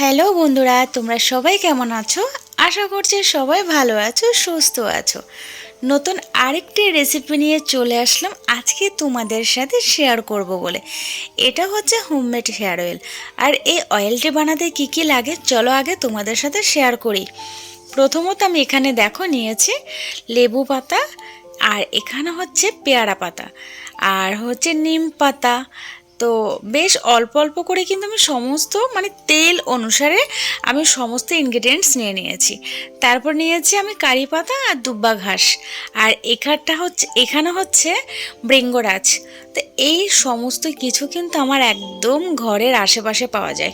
Hello বন্ধুরা, তোমরা সবাই কেমন আছো? আশা করছি সবাই ভালো আছো, সুস্থ আছো। নতুন আরেকটি রেসিপি নিয়ে চলে আসলাম, আজকে তোমাদের সাথে শেয়ার করব বলে। এটা হচ্ছে হোমমেড হেয়ার অয়েল আর এই অয়েলটি বানাতে কি কি লাগে, চলো আগে তোমাদের সাথে শেয়ার করি। প্রথমত আমি এখানে দেখো, নিয়েছি লেবু পাতা, আর এখানে হচ্ছে পেয়ারা পাতা। আর হচ্ছে নিম পাতা তো বেশ অল্প অল্প করে কিন্তু আমি সমস্ত মানে তেল অনুসারে আমি সমস্ত ইনগ্রেডিয়েন্টস নিয়ে নিয়েছি। তারপর নিয়েছি আমি কারি পাতা আর দুব্বা ঘাস। আর এখানটা হচ্ছে, এখানে হচ্ছে বৃঙ্গরাজ তো এই সমস্ত কিছু কিন্তু আমার একদম ঘরের আশেপাশে পাওয়া যায়।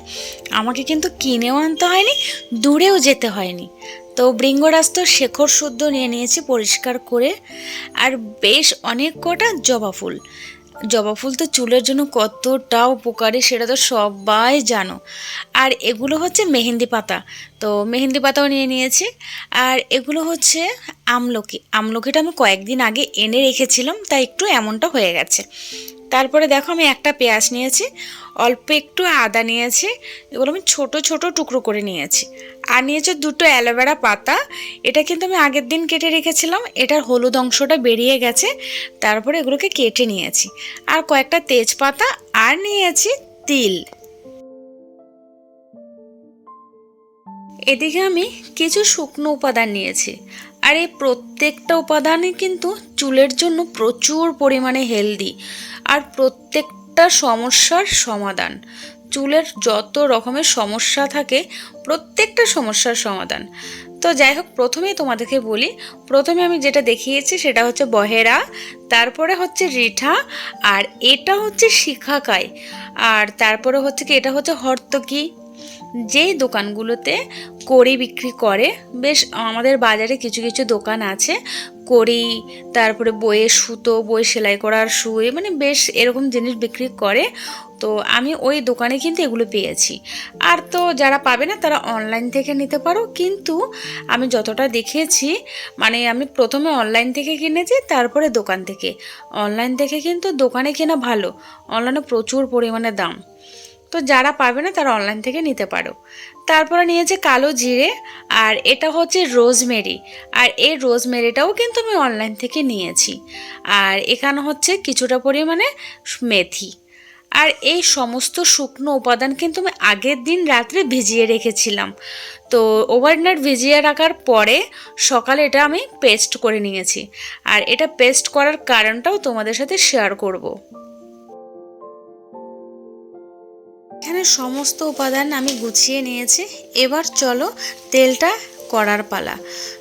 আমাকে কিন্তু কিনেও আনতে হয়নি, দূরেও যেতে হয়নি। তো বৃঙ্গরাজ তো শেখর শুদ্ধ নিয়ে নিয়েছি পরিষ্কার করে। আর বেশ অনেক কটা জবা ফুল। জবা ফুল তো চুলের জন্য কতটা উপকারী সেটা তো সবাই জানো। আর এগুলো হচ্ছে মেহেন্দি পাতা। তো মেহেন্দি পাতাও নিয়ে নিয়েছি। আর এগুলো হচ্ছে আমলকি। আমলকিটা আমি কয়েকদিন আগে এনে রেখেছিলাম, তাই একটু এমনটা হয়ে গেছে। তারপরে দেখো আমি একটা পেঁয়াজ নিয়েছি, অল্প একটু আদা নিয়েছি, এগুলো আমি ছোট ছোট টুকরো করে নিয়েছি। আর নিয়েছি দুটো অ্যালোভেরা পাতা, এটা কিন্তু আমি আগের দিন কেটে রেখেছিলাম, এটার হলুদ অংশটা বেরিয়ে গেছে, তারপরে এগুলোকে কেটে নিয়েছি। আর কয়েকটা তেজপাতা আর নিয়েছি তিল। এদিকে আমি কিছু শুকনো উপাদান নিয়েছি আর এই প্রত্যেকটা উপাদানই কিন্তু চুলের জন্য প্রচুর পরিমাণে হেলদি আর প্রত্যেকটা সমস্যার সমাধান। চুলের যত রকমের সমস্যা থাকে, প্রত্যেকটা সমস্যার সমাধান। তো যাই হোক, প্রথমেই তোমাদেরকে বলি, প্রথমে আমি যেটা দেখিয়েছি সেটা হচ্ছে বহেরা, তারপরে হচ্ছে রিঠা, আর এটা হচ্ছে শিখাকাই আর তারপরে হচ্ছে কি, এটা হচ্ছে হর্তকি। যেই দোকানগুলোতে কড়ি বিক্রি করে, বেশ আমাদের বাজারে কিছু কিছু দোকান আছে। কড়ি, তারপরে বইয়ের সুতো, বই সেলাই করার সুই মানে বেশ এরকম জিনিস বিক্রি করে। তো আমি ওই দোকানে কিন্তু এগুলো পেয়েছি। আর তো যারা পাবে না, তারা অনলাইন থেকে নিতে পারো। কিন্তু আমি যতটা দেখেছি মানে আমি প্রথমে অনলাইন থেকে কিনেছি, তারপরে দোকান থেকে। অনলাইন থেকে কিন্তু দোকানে কেনা ভালো। অনলাইনে প্রচুর পরিমাণে দাম। তো যারা পারবে না, তারা অনলাইন থেকে নিতে পারো। তারপরে নিয়েছে কালো জিরে আর এটা হচ্ছে রোজমেরি। আর এই রোজমেরিটাও কিন্তু আমি অনলাইন থেকে নিয়েছি। আর এখানে হচ্ছে কিছুটা পরিমাণে মেথি। আর এই সমস্ত শুকনো উপাদান কিন্তু আমি আগের দিন রাত্রে ভিজিয়ে রেখেছিলাম। তো ওভারনাইট ভিজিয়ে রাখার পরে সকালে এটা আমি পেস্ট করে নিয়েছি। আর এটা পেস্ট করার কারণটাও তোমাদের সাথে শেয়ার করব। এখানে সমস্ত উপাদান আমি গুছিয়ে নিয়েছি। এবার চলো তেলটা করার পালা।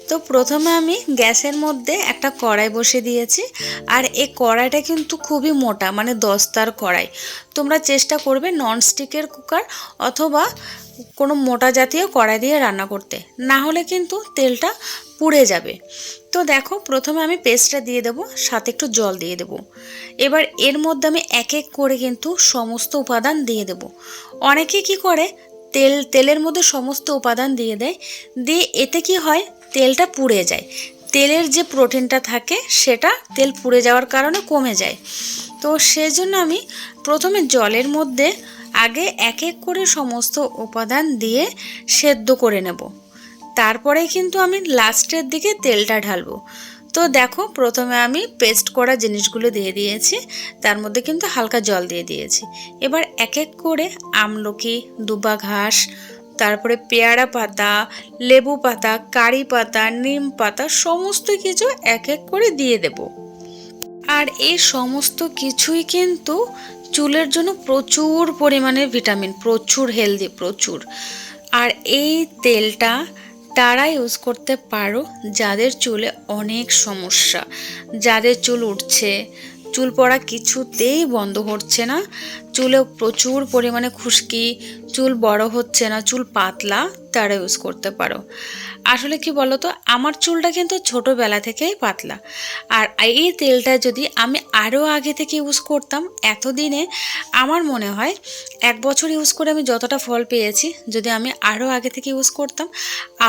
তো প্রথমে আমি গ্যাসের মধ্যে একটা কড়াই বসে দিয়েছি। আর এই কড়াইটা কিন্তু খুবই মোটা মানে দস্তার কড়াই। তোমরা চেষ্টা করবে ননস্টিকের কুকার অথবা কোনো মোটা জাতীয় কড়াই দিয়ে রান্না করতে। না হলে কিন্তু তেলটা পুড়ে যাবে। তো দেখো, প্রথমে আমি পেস্টটা দিয়ে দেবো, সাথে একটু জল দিয়ে দেবো। এবার এর মধ্যে আমি এক এক করে কিন্তু সমস্ত উপাদান দিয়ে দেবো। অনেকে কি করে তেল, তেলের মধ্যে সমস্ত উপাদান দিয়ে দেয়। দিয়ে এতে কি হয়? তেলটা পুড়ে যায়। তেলের যে প্রোটিনটা থাকে, সেটা তেল পুড়ে যাওয়ার কারণে কমে যায়। তো সেজন্য আমি প্রথমে জলের মধ্যে আগে এক এক করে সমস্ত উপাদান দিয়ে সেদ্ধ করে নেব। তারপরে কিন্তু আমি লাস্টের দিকে তেলটা ঢালবো। তো দেখো, প্রথমে আমি পেস্ট করা জিনিসগুলো দিয়ে দিয়েছি, তার মধ্যে কিন্তু হালকা জল দিয়ে দিয়েছি। এবার এক এক করে আমলকি দুবা ঘাস তারপরে পেয়ারা পাতা, লেবু পাতা, কারি পাতা, নিম পাতা, সমস্ত কিছু এক এক করে দিয়ে দেব। আর এই সমস্ত কিছুই কিন্তু চুলের জন্য প্রচুর পরিমাণে ভিটামিন, প্রচুর হেলদি, প্রচুর। আর এই তেলটা তারা ইউজ করতে পারো যাদের চুলে অনেক সমস্যা। যাদের চুল উঠছে, চুল পড়া কিছুতেই বন্ধ হচ্ছে না। চুলে প্রচুর পরিমাণে খুশকি, চুল বড় হচ্ছে না, চুল পাতলা, তারা ইউজ করতে পারো। আসলে কি বলতো, আমার চুলটা কিন্তু ছোটোবেলা থেকেই পাতলা। আর এই তেলটা যদি আমি আরও আগে থেকে ইউজ করতাম, এতদিনে আমার মনে হয় এক বছর ইউজ করে আমি যতটা ফল পেয়েছি, যদি আমি আরও আগে থেকে ইউজ করতাম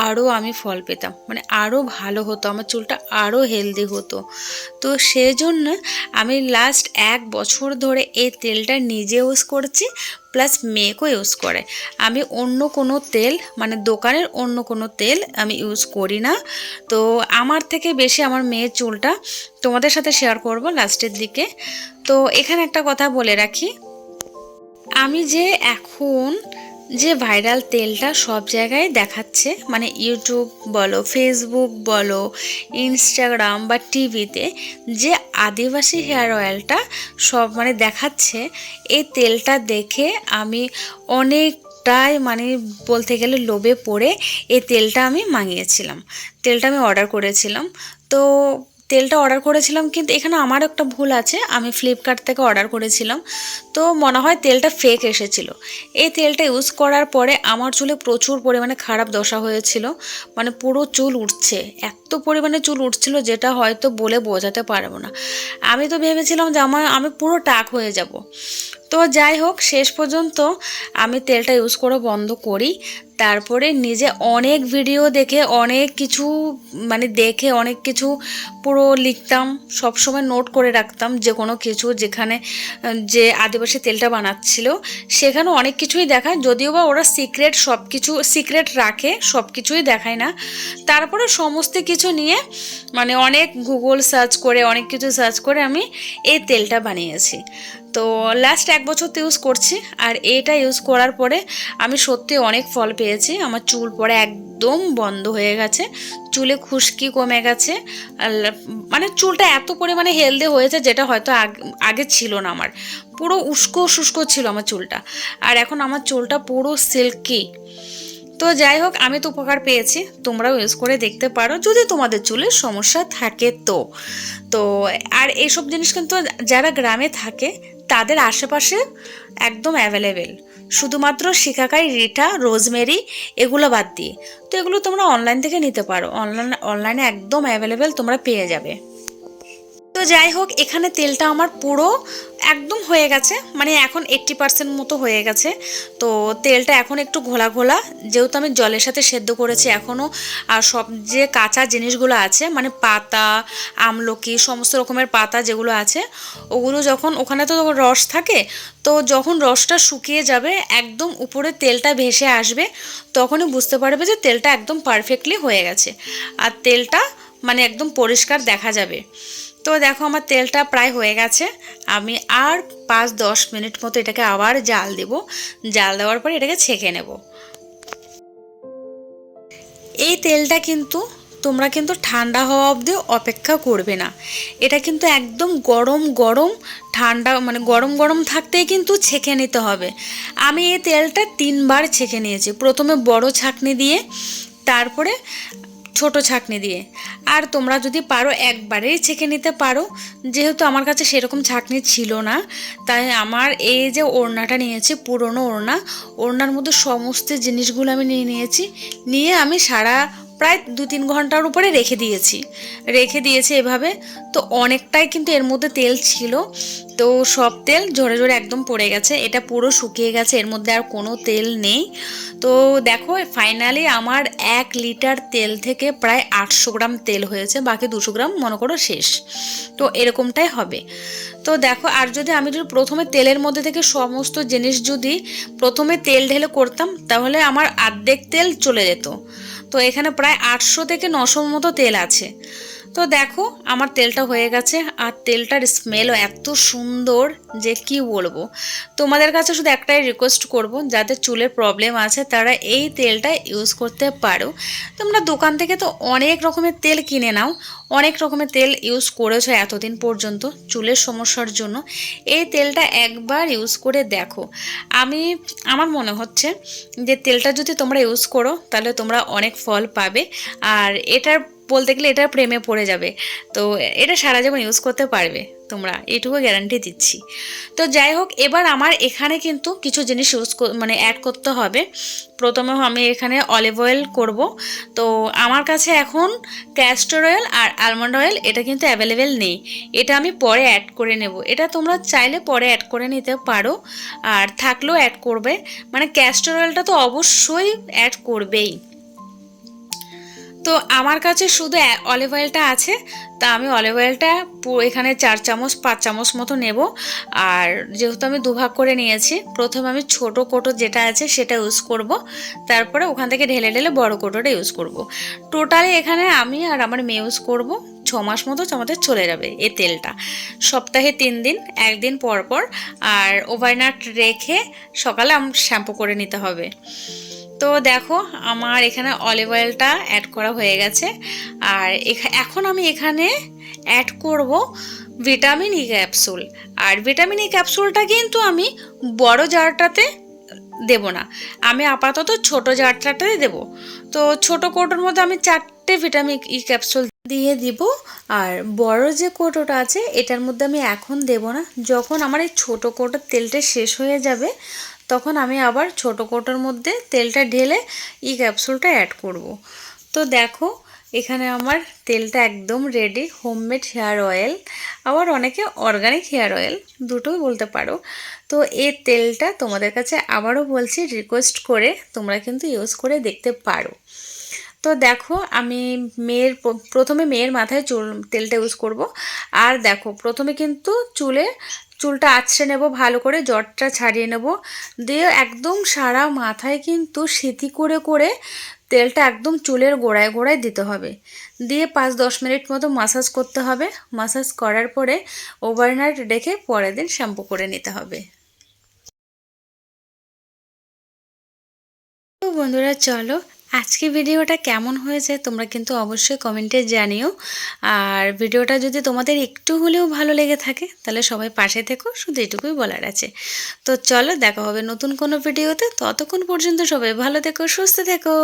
আরও আমি ফল পেতাম। মানে আরও ভালো হতো, আমার চুলটা আরও হেলদি হতো। তো সেই জন্য আমি লাস্ট এক বছর ধরে এই তেলটা নিজে নিজে ইউজ করছি প্লাস মেয়েকেও ইউজ করে। আমি অন্য কোনো তেল মানে দোকানের অন্য কোনো তেল আমি ইউজ করি না। তো আমার থেকে বেশি আমার মেয়ের চুলটা তোমাদের সাথে শেয়ার করব লাস্টের দিকে। তো এখানে একটা কথা বলে রাখি। আমি যে এখন যে ভাইরাল তেলটা সব জায়গায় দেখাচ্ছে মানে ইউটিউব বলো ফেসবুক বলো ইনস্টাগ্রাম বা টিভিতে যে আদিবাসী হেয়ার অয়েলটা সব মানে দেখাচ্ছে, এই তেলটা দেখে আমি অনেক অনেকটাই মানে বলতে গেলে লোভে পড়ে এই তেলটা আমি মাঙিয়েছিলাম তেলটা আমি অর্ডার করেছিলাম। তো তেলটা অর্ডার করেছিলাম, কিন্তু এখানে আমার একটা ভুল আছে। আমি ফ্লিপকার্ট থেকে অর্ডার করেছিলাম। তো মনে হয় তেলটা ফেক এসেছিল। এই তেলটা ইউজ করার পরে আমার চুলে প্রচুর পরিমাণে খারাপ দশা হয়েছিল। মানে পুরো চুল উঠছে। এত পরিমাণে চুল উঠছিল যেটা হয়তো বলে বোঝাতে পারব না। আমি তো ভেবেছিলাম যে আমার আমি পুরো টাক হয়ে যাব। তো যাই হোক, শেষ পর্যন্ত আমি তেলটা ইউজ করা বন্ধ করি। তারপরে নিজে অনেক ভিডিও দেখে, অনেক কিছু মানে দেখে, অনেক কিছু পুরো লিখতাম সব সময় নোট করে রাখতাম যে কোনো কিছু যেখানে, যে আদিবাসী তেলটা বানাচ্ছিল, সেখানে অনেক কিছুই দেখায়। যদিও বা ওরা সিক্রেট সব কিছু সিক্রেট রাখে সব কিছুই দেখায় না। তারপরে সমস্ত কিছু নিয়ে মানে অনেক গুগল সার্চ করে, অনেক কিছু সার্চ করে আমি এই তেলটা বানিয়েছি। তো লাস্ট এক বছর তো ইউজ করছি, আর এটা ইউজ করার পরে আমি সত্যি অনেক ফল পেয়েছি। আমার চুল পরে একদম বন্ধ হয়ে গেছে, চুলে খুশকি কমে গেছে মানে চুলটা এত পরিমাণে হেলদি হয়েছে যেটা হয়তো আগ- আগে ছিল না আমার। পুরো উস্কো শুষ্কো ছিল আমার চুলটা, আর এখন আমার চুলটা পুরো সিল্কি তো যাই হোক, আমি তো উপকার পেয়েছি, তোমরাও ইউজ করে দেখতে পারো, যদি তোমাদের চুলের সমস্যা থাকে তো। তো, আর এইসব জিনিস কিন্তু যারা গ্রামে থাকে তাদের আশেপাশে একদম অ্যাভেলেবেল শুধুমাত্র শিকাকাই রিটা রোজমেরি, এগুলো বাদ দিয়ে। তো এগুলো তোমরা অনলাইন থেকে নিতে পারো। অনলাইন অনলাইনে একদম অ্যাভেলেবেল তোমরা পেয়ে যাবে। তো যাই হোক, এখানে তেলটা আমার পুরো একদম হয়ে গেছে। মানে এখন এইট্টি পার্সেন্ট মতো হয়ে গেছে। তো তেলটা এখন একটু ঘোলা ঘোলা। যেহেতু আমি জলের সাথে সেদ্ধ করেছি এখনও আর সব যে কাঁচা জিনিসগুলো আছে মানে পাতা, আমলকি, সমস্ত রকমের পাতা যেগুলো আছে, ওগুলো যখন, ওখানে তো রস থাকে, তো যখন রসটা শুকিয়ে যাবে, একদম উপরে তেলটা ভেসে আসবে, তখনই বুঝতে পারবে যে তেলটা একদম পারফেক্টলি হয়ে গেছে। আর তেলটা মানে একদম পরিষ্কার দেখা যাবে। তো দেখো আমার তেলটা প্রায় হয়ে গেছে। আমি আর পাঁচ দশ মিনিট মতো এটাকে আবার জাল দেব। জাল দেওয়ার পরে এটাকে ছেঁকে নেব। এই তেলটা কিন্তু তোমরা কিন্তু ঠান্ডা হওয়া অবধি অপেক্ষা করবে না। এটা কিন্তু একদম গরম গরম, ঠান্ডা মানে গরম গরম থাকতেই কিন্তু ছেঁকে নিতে হবে। আমি এই তেলটা তিনবার ছেঁকে নিয়েছি। প্রথমে বড় ছাঁকনি দিয়ে, তারপরে ছোট ছাঁকনি দিয়ে। আর তোমরা যদি পারো একবারেই ছেঁকে নিতে পারো। যেহেতু আমার কাছে সেরকম ছাঁকনি ছিল না, তাই আমার এই যে ওড়নাটা নিয়েছি, পুরনো ওড়না, ওড়নার মধ্যে সমস্ত জিনিসগুলো আমি নিয়ে নিয়েছি। নিয়ে আমি সারা প্রায় দু তিন ঘণ্টার উপরে রেখে দিয়েছি। রেখে দিয়েছি এভাবে। তো অনেকটাই কিন্তু এর মধ্যে তেল ছিল। তো সব তেল ঝরে ঝরে একদম পড়ে গেছে। এটা পুরো শুকিয়ে গেছে, এর মধ্যে আর কোনো তেল নেই। তো দেখো ফাইনালি আমার এক লিটার তেল থেকে প্রায় আটশো গ্রাম তেল হয়েছে, বাকি দুশো গ্রাম মনে করো শেষ। তো এরকমটাই হবে। তো দেখো, আর যদি আমি যদি প্রথমে তেলের মধ্যে থেকে সমস্ত জিনিস যদি প্রথমে তেল ঢেলে করতাম, তাহলে আমার অর্ধেক তেল চলে যেত। তো এখানে প্রায় আটশো থেকে নশোর মতো তেল আছে। তো দেখো, আমার তেলটা হয়ে গেছে আর তেলটার স্মেলও এত সুন্দর যে কি বলব। তোমাদের কাছে শুধু একটাই রিকোয়েস্ট করব, যাদের চুলের প্রবলেম আছে তারা এই তেলটা ইউজ করতে পারো। তোমরা দোকান থেকে তো অনেক রকমের তেল কিনে নাও, অনেক রকমের তেল ইউজ করেছ এতদিন পর্যন্ত চুলের সমস্যার জন্য। এই তেলটা একবার ইউজ করে দেখো। আমি, আমার মনে হচ্ছে যে তেলটা যদি তোমরা ইউজ করো, তাহলে তোমরা অনেক ফল পাবে। আর এটার বলতে গেলে এটার প্রেমে পড়ে যাবে। তো এটা সারা জীবন ইউজ করতে পারবে। তোমরা এটুকু গ্যারান্টি দিচ্ছি। তো যাই হোক, এবার আমার এখানে কিন্তু কিছু জিনিস ইউজ মানে অ্যাড করতে হবে। প্রথমে আমি এখানে অলিভ অয়েল করব। তো আমার কাছে এখন ক্যাস্টর অয়েল আর আলমন্ড অয়েল এটা কিন্তু অ্যাভেলেবেল নেই। এটা আমি পরে অ্যাড করে নেব। এটা তোমরা চাইলে পরে অ্যাড করে নিতে পারো। আর থাকলেও অ্যাড করবে। মানে ক্যাস্টর অয়েলটা তো অবশ্যই অ্যাড করবেই। তো আমার কাছে শুধু অলিভ অয়েলটা আছে, তা আমি অলিভ অয়েলটা এখানে চার চামচ, পাঁচ চামচ মতো নেব। আর যেহেতু আমি দুভাগ করে নিয়েছি, প্রথমে আমি ছোট কোটো যেটা আছে সেটা ইউজ করব। তারপরে ওখান থেকে ঢেলে ঢেলে বড় কোটোটা ইউজ করব। টোটালি এখানে আমি আর আমার মেয়ে ইউজ করব। ছ মাস মতো আমাদের চলে যাবে এ তেলটা। সপ্তাহে তিন দিন, একদিন পর পর। আর ওভারনাইট রেখে সকালে শ্যাম্পু করে নিতে হবে। তো দেখো, আমার এখানে অলিভ অয়েলটা অ্যাড করা হয়ে গেছে। আর এখা- এখন আমি এখানে অ্যাড করব ভিটামিন ই ক্যাপসুল আর ভিটামিন ই ক্যাপসুলটা কিন্তু আমি বড় জারটাতে দেব না। আমি আপাতত ছোট জারটাতে দেব। তো ছোট কোটোর মধ্যে আমি চারটে ভিটামিন ই ক্যাপসুল দিয়ে দিব। আর বড় যে কোটোটা আছে, এটার মধ্যে আমি এখন দেব না। যখন আমার এই ছোটো কোটোর তেলটা শেষ হয়ে যাবে তখন আমি আবার ছোট কোটোর মধ্যে তেলটা ঢেলে ই ক্যাপসুলটা অ্যাড করব। তো দেখো, এখানে আমার তেলটা একদম রেডি হোমমেড হেয়ার অয়েল আবার অনেকে অর্গানিক হেয়ার অয়েল দুটোই বলতে পারো। তো এই তেলটা তোমাদের কাছে আবারও বলছি রিকোয়েস্ট করে তোমরা কিন্তু ইউজ করে দেখতে পারো। তো দেখো, আমি মেয়ের প্রথমে মেয়ের মাথায় চুল, তেলটা ইউজ করব। আর দেখো, প্রথমে কিন্তু চুলে চুলটা আছড়ে নেব, ভালো করে জটটা ছাড়িয়ে নেব। দিয়ে একদম সারা মাথায় কিন্তু সিথি করে করে তেলটা একদম চুলের গোড়ায় গোড়ায় দিতে হবে। দিয়ে পাঁচ দশ মিনিট মতো মাসাজ করতে হবে। মাসাজ করার পরে ওভারনাইট রেখে পরের দিন শ্যাম্পু করে নিতে হবে। বন্ধুরা, চলো আজকে ভিডিওটা কেমন হয়েছে তোমরা কিন্তু অবশ্যই কমেন্টে জানিও। আর ভিডিওটা যদি তোমাদের একটু হলেও ভালো লেগে থাকে, তাহলে সবাই পাশে থেকো, শুধু এটুকুই বলার আছে। তো চলো, দেখা হবে নতুন কোনো ভিডিওতে। ততক্ষণ পর্যন্ত সবাই ভালো থেকো, সুস্থ থেকো।